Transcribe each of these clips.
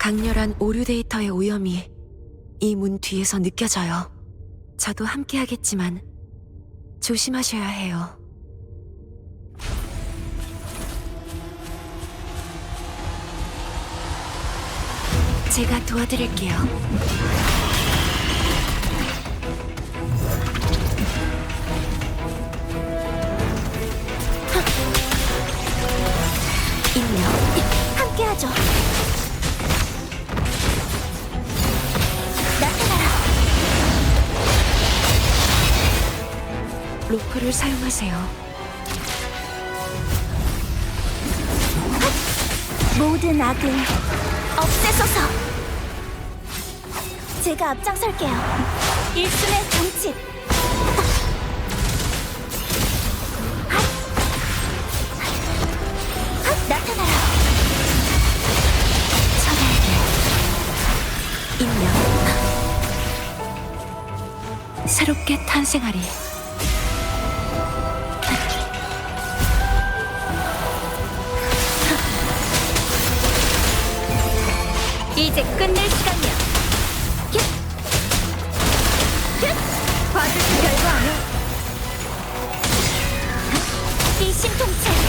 강렬한 오류 데이터의 오염이 이 문 뒤에서 느껴져요. 저도 함께 하겠지만 조심하셔야 해요. 제가 도와드릴게요. 로프를 사용하세요. 모든 악을 없애소서. 제가 앞장설게요. 일순의 정치. 나타나라. 천하에게 인력 새롭게 탄생하리. 이제 끝낼 시간이야. 큐! 큐! 과즙 결과하며 일심통체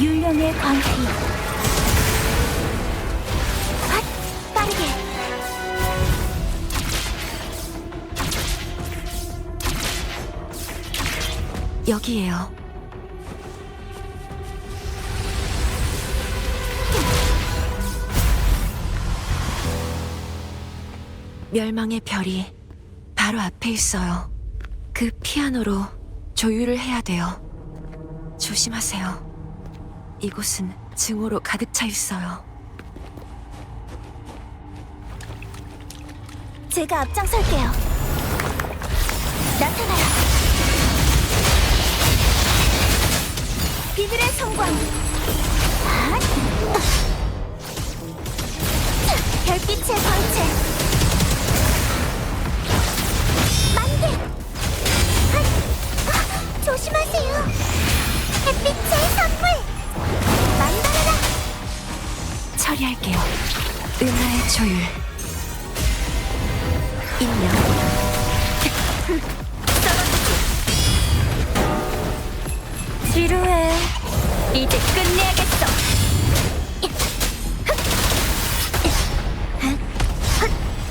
율령의 광기 핫! 빠르게 여기에요. 멸망의 별이 바로 앞에 있어요. 그 피아노로 조율을 해야 돼요. 조심하세요. 이곳은 증오로 가득 차 있어요. 제가 앞장설게요 나타나라 비들의 성광 핫! 은하의 조율. 인력. 지루해. 이제 끝내야겠어.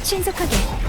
신속하게.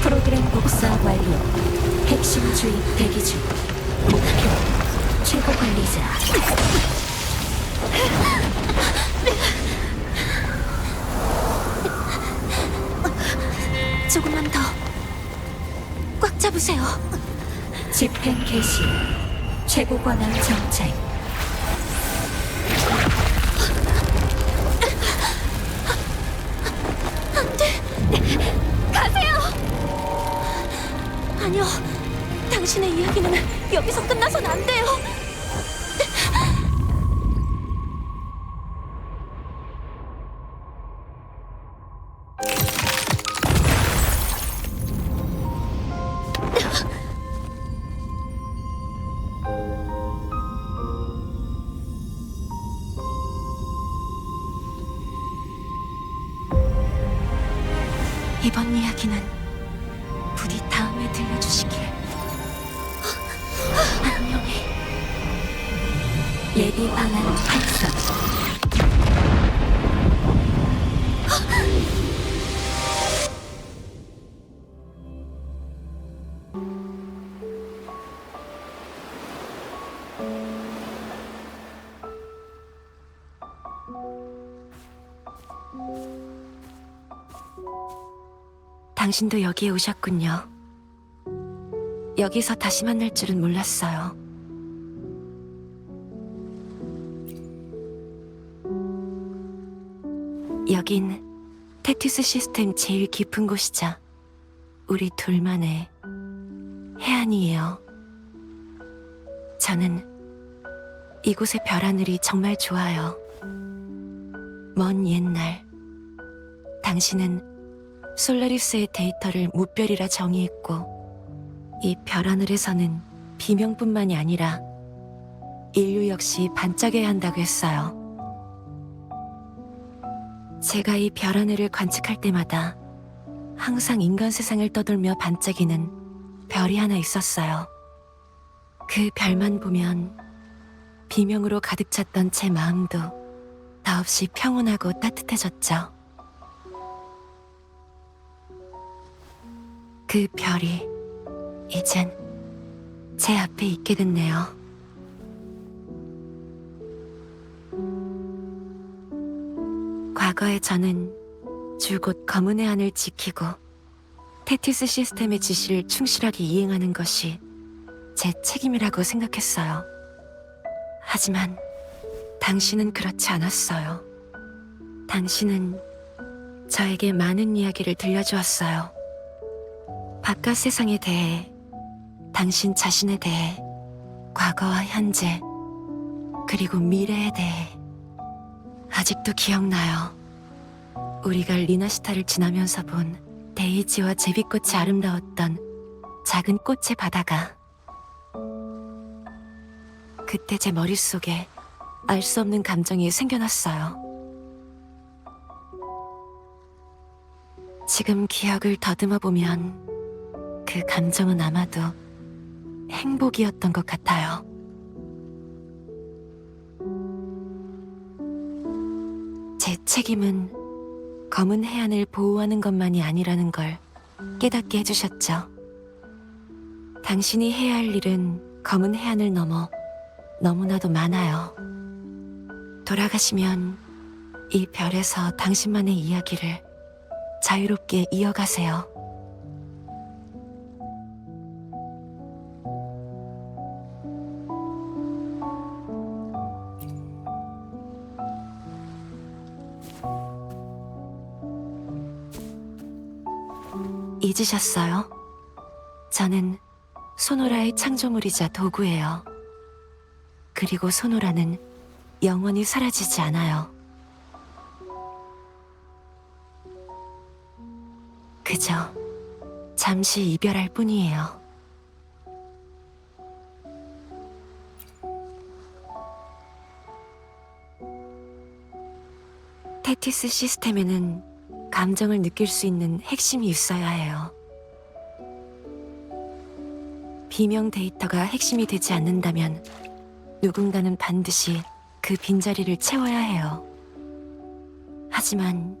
프로그램 복사 완료. 핵심 주입 대기 중. 목표 최고 관리자. 조금만 더. 꽉 잡으세요. 집행 개시. 최고 권한 정책. 당신도 여기에 오셨군요. 여기서 다시 만날 줄은 몰랐어요. 여긴 테티스 시스템 제일 깊은 곳이자 우리 둘만의 해안이에요. 저는 이곳의 별하늘이 정말 좋아요. 먼 옛날 당신은 솔라리스의 데이터를 무별이라 정의했고 이 별 하늘에서는 비명뿐만이 아니라 인류 역시 반짝여야 한다고 했어요. 제가 이 별 하늘을 관측할 때마다 항상 인간 세상을 떠돌며 반짝이는 별이 하나 있었어요. 그 별만 보면 비명으로 가득 찼던 제 마음도 더없이 평온하고 따뜻해졌죠. 그 별이 이젠 제 앞에 있게 됐네요. 과거에 저는 줄곧 검은 해안을 지키고 테티스 시스템의 지시를 충실하게 이행하는 것이 제 책임이라고 생각했어요. 하지만 당신은 그렇지 않았어요. 당신은 저에게 많은 이야기를 들려주었어요. 바깥 세상에 대해, 당신 자신에 대해, 과거와 현재, 그리고 미래에 대해 아직도 기억나요. 우리가 리나시타를 지나면서 본 데이지와 제비꽃이 아름다웠던 작은 꽃의 바다가 그때 제 머릿속에 알 수 없는 감정이 생겨났어요. 지금 기억을 더듬어 보면 그 감정은 아마도 행복이었던 것 같아요. 제 책임은 검은 해안을 보호하는 것만이 아니라는 걸 깨닫게 해주셨죠. 당신이 해야 할 일은 검은 해안을 넘어 너무나도 많아요. 돌아가시면 이 별에서 당신만의 이야기를 자유롭게 이어가세요. 잊으셨어요? 저는 소노라의 창조물이자 도구예요. 그리고 소노라는 영원히 사라지지 않아요. 그저 잠시 이별할 뿐이에요. 테티스 시스템에는 감정을 느낄 수 있는 핵심이 있어야 해요. 비명 데이터가 핵심이 되지 않는다면 누군가는 반드시 그 빈자리를 채워야 해요. 하지만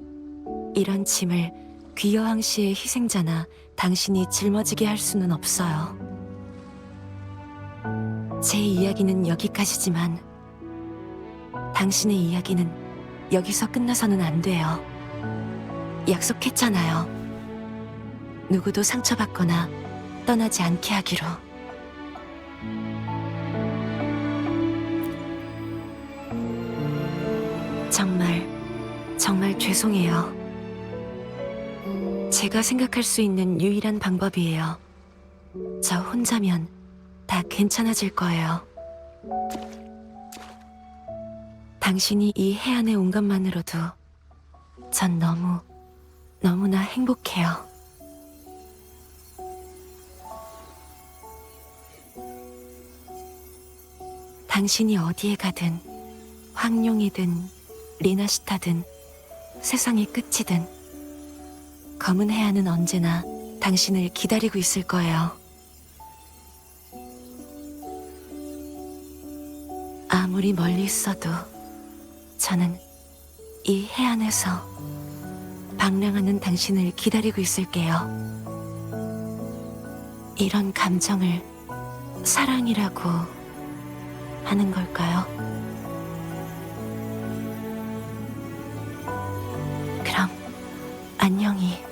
이런 짐을 귀여왕 씨의 희생자나 당신이 짊어지게 할 수는 없어요. 제 이야기는 여기까지지만 당신의 이야기는 여기서 끝나서는 안 돼요. 약속했잖아요. 누구도 상처받거나 떠나지 않게 하기로. 정말, 정말 죄송해요. 제가 생각할 수 있는 유일한 방법이에요. 저 혼자면 다 괜찮아질 거예요. 당신이 이 해안에 온 것만으로도 전 너무, 너무나 행복해요. 당신이 어디에 가든, 황룡이든, 리나시타든, 세상의 끝이든, 검은 해안은 언제나 당신을 기다리고 있을 거예요. 아무리 멀리 있어도 저는 이 해안에서 방랑하는 당신을 기다리고 있을게요. 이런 감정을 사랑이라고 하는 걸까요? 그럼 안녕히